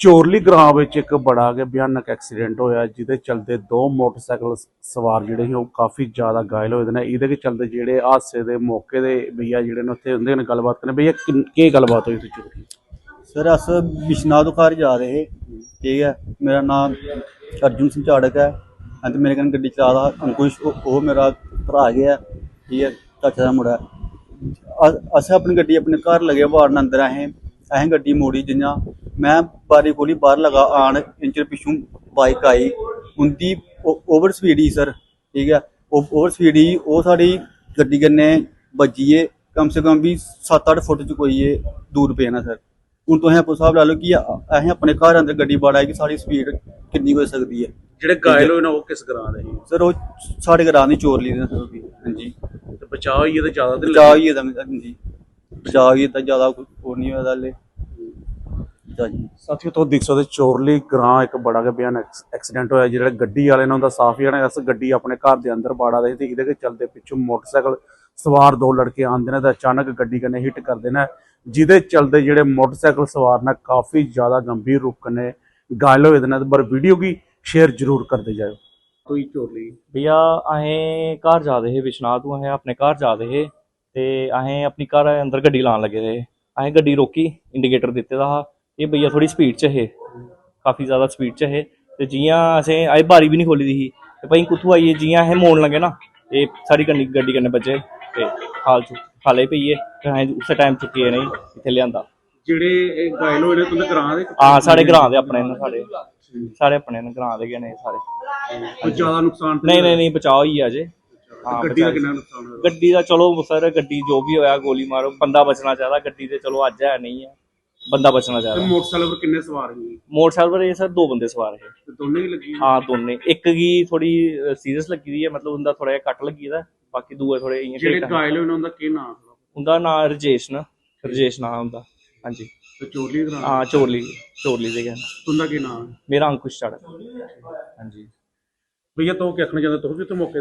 ਚੋਰਲੀ gram ਵਿੱਚ ਇੱਕ ਬੜਾ ਕੇ ਭਿਆਨਕ ਐਕਸੀਡੈਂਟ ਹੋਇਆ, ਜਿਹਦੇ ਚਲਦੇ ਦੋ ਮੋਟਰਸਾਈਕਲ ਸਵਾਰ ਜਿਹੜੇ ਸੀ, ਉਹ ਕਾਫੀ ਜ਼ਿਆਦਾ ਘਾਇਲ ਹੋਏ ਨੇ। ਇਹਦੇ ਦੇ ਚਲਦੇ ਜਿਹੜੇ ਹਾਦਸੇ ਦੇ ਮੌਕੇ ਦੇ ਭਈਆ ਜਿਹੜੇ ਨੇ, ਉੱਥੇ ਉਹਦੇ ਨਾਲ ਗੱਲਬਾਤ ਕਰਨੇ। ਭਈਆ ਕੀ ਗੱਲਬਾਤ ਹੋਈ ਸੀ ਚੋਰੀ ਸਰ, ਅਸ ਬਿਸ਼ਨਾ ਘਰ ਜਾ ਰਹੇ ਠੀਕ ਹੈ, ਮੇਰਾ ਨਾਮ ਅਰਜੁਨ ਸਿੰਘ ਝਾੜਕ ਹੈ। ਅਤੇ ਮੇਰੇ ਕੋਲ ਗੱਡੀ ਚਲਾਦਾ ਅੰਕੁਸ਼, ਉਹ ਮੇਰਾ ਭਰਾ ਗਿਆ ਠੀਕ ਹੈ, ਚਾਚਾ ਦਾ ਮੁੰਡਾ अस अपनी गड्डी अपने घर लगे वार्ड अंदर असें असें गड्डी मोड़ी जियां मैं बारी कोली बाहर लगा आन इंचर पिच्छों बाइक आई उंदी ओवर स्पीड ही सर ठीक ऐ ओवर स्पीड ही ओह् साढ़ी गड्डी कन्नै बज्जियै कम से कम बी सत्त अट्ठ फुट च कोई एह् दूर पे ना सर हून तुसें आपूं स्हाब ला लो कि असें अपने घर अंदर गड्डी बाड़ा कि साढ़ी स्पीड किन्नी होई सकदी ऐ जेह्ड़े घायल होए ना ओह् किस ग्रां दे सर ओह् साढ़े ग्रां दी चोरली दे हां जी ਬਚਾਅ ਹੋਈ ਹੈ ਤੇ ਜ਼ਿਆਦਾ ਤੇ ਬਚਾ ਹੀ ਇਹਦਾ ਹਾਂਜੀ। ਬਚਾ ਹੀ ਤਾਂ ਜ਼ਿਆਦਾ ਕੋਈ ਹੋਰ ਨਹੀਂ ਹੋਇਆ ਹਲੇ। ਜੀ ਸਾਥੀਓ ਤੋਂ ਦੇਖ ਸਕਦੇ ਚੋਰਲੀ ਗ੍ਰਾਂ ਇੱਕ ਬੜਾ ਭਿਆਨਕ ਐਕਸੀਡੈਂਟ ਹੋਇਆ ਜਿਹੜਾ ਗੱਡੀ ਵਾਲੇ ਨੇ ਉਹਦਾ ਸਾਫ਼ ਹੀ ਨੇ ਇਸ ਗੱਡੀ ਆਪਣੇ ਘਰ ਦੇ ਅੰਦਰ ਬਾੜਾ ਦੇ ਤੇ ਇਹਦੇ ਕੇ ਚਲਦੇ ਪਿੱਛੋਂ ਮੋਟਰਸਾਈਕਲ ਸਵਾਰ ਦੋ ਲੜਕੇ ਆਉਂਦੇ ਨੇ ਤੇ ਅਚਾਨਕ ਗੱਡੀ ਕਨੇ ਹਿੱਟ ਕਰਦੇ ਨੇ ਜਿਹਦੇ ਚਲਦੇ ਜਿਹੜੇ ਮੋਟਰਸਾਈਕਲ ਸਵਾਰ ਨੇ ਕਾਫੀ ਜ਼ਿਆਦਾ ਗੰਭੀਰ ਰੂਪ ਕਨੇ ਘਾਇਲ ਹੋਏ ਦੇ ਨੇ ਪਰ ਵੀਡੀਓ ਕੀ ਸ਼ੇਅਰ ਜ਼ਰੂਰ ਕਰਦੇ ਚੋਰਲੀ ਭਈਆ ਅਸੀਂ ਘਰ ਜਾ ਰਹੇ ਵਿਸ਼ਨਾਥ ਤੋਂ ਅਸੀਂ ਆਪਣੇ ਘਰ ਜਾ ਰਹੇ ਤੇ ਅਸੀਂ ਆਪਣੀ ਘਰ ਅੰਦਰ ਗੱਡੀ ਲਾਉਣ ਲੱਗੇ ਰਹੇ। ਅਸੀਂ ਗੱਡੀ ਰੋਕੀ ਇੰਡੀਕੇਟਰ ਦਿੱਤੇ ਦਾ ਹਾ ਇਹ ਭਈਆ ਥੋੜੀ ਸਪੀਡ 'ਚ ਹੈ ਕਾਫੀ ਜ਼ਿਆਦਾ ਸਪੀਡ 'ਚ ਹੈ ਤੇ ਜੀਆਂ ਅਸੀਂ ਆਏ ਬਾਰੀ ਵੀ ਨਹੀਂ ਖੋਲੀ ਦੀ ਸੀ ਤੇ ਭਾਈ ਕੁੱਥੋਂ ਆਈਏ ਜੀਆਂ ਇਹ ਮੋੜ ਲੱਗੇ ਨਾ ਇਹ ਸਾਡੀ ਗੱਡੀ ਗੱਡੀ ਕੰਨੇ ਵੱਜੇ ਤੇ ਹਾਲ ਚ ਹਾਲੇ ਪਈਏ ਤੇ ਅਸੀਂ ਉਸੇ ਟਾਈਮ ਚੁੱਕੀ ਨਹੀਂ ਇੱਥੇ ਲਿਆਂਦਾ। ਜਿਹੜੇ ਇਹ ਘਾਇਲ ਹੋਏ ਨੇ ਗ੍ਰਾਂ ਦੇ ਆ ਸਾਡੇ ਘਰਾਂ ਦੇ ਆਪਣੇ ਨੇ ਸਾਡੇ। ਸਾਰੇ ਆਪਣੇ ਨੇ ਘਰਾਂ ਦੇ ਗਏ ਨੇ ਸਾਰੇ। ਕੋਈ ਜ਼ਿਆਦਾ ਨੁਕਸਾਨ ਤਾਂ ਨਹੀਂ ਨਹੀਂ ਨਹੀਂ ਬਚਾਓ ਹੀ ਆ ਜੇ। ਹਾਂ ਗੱਡੀ ਦਾ ਬਚਾਓ। ਕਿੰਨਾ ਨੁਕਸਾਨ ਹੋਇਆ? ਗੱਡੀ ਦਾ ਚਲੋ ਸਰ ਗੱਡੀ ਜੋ ਵੀ ਹੋਇਆ ਗੋਲੀ ਮਾਰੋ ਬੰਦਾ ਬਚਣਾ ਚਾਹੀਦਾ ਗੱਡੀ ਤੇ ਚਲੋ ਅੱਜ ਹੈ ਨਹੀਂ ਹੈ ਬੰਦਾ ਬਚਣਾ ਤੇ ਚਾਹੀਦਾ। ਮੋਟਰਸਾਈਕਲ ਪਰ ਕਿੰਨੇ ਸਵਾਰ ਸੀ? ਮੋਟਰਸਾਈਕਲ ਪਰ ਇਹ ਸਰ ਦੋ ਬੰਦੇ ਸਵਾਰ ਹੈ ਤੇ ਦੋਨੇ ਹੀ ਲੱਗੀ ਹਾਂ ਦੋਨੇ। ਇੱਕ ਕੀ ਥੋੜੀ ਸੀਰੀਅਸ ਲੱਗੀ ਦੀ ਹੈ ਮਤਲਬ ਉਹਦਾ ਥੋੜਾ ਜਿਹਾ ਕੱਟ ਲੱਗੀ ਦਾ ਬਾਕੀ ਦੂਏ ਥੋੜੇ ਜਿਹੜੇ ਘਾਇਲ ਹੋਏ ਨੇ ਉਹਦਾ ਕੀ ਨਾਮ ਉਹਦਾ ਨਾਮ ਰਜੇਸ਼ ਨਾ ਰਜੇਸ਼ ਨਾਮ ਹੁੰਦਾ ਹਾਂਜੀ। ਤੇ ਚੋਰਲੀ ਗ੍ਰਾਂ ਹਾਂ ਚੋਰਲੀ ਚੋਰਲੀ ਦੇ ਕਹਿੰਦਾ ਤੁੰਦਾ ਕੀ ਨਾਮ? ਮੇਰਾ ਅੰਕੁਸ਼ ਚੜ ਹਾਂਜੀ। ਭਈਆ ਤੋ ਕੀ ਆਖਣਾ ਚਾਹੁੰਦੇ ਤੁਸੀਂ ਕਿਤੇ ਮੌਕੇ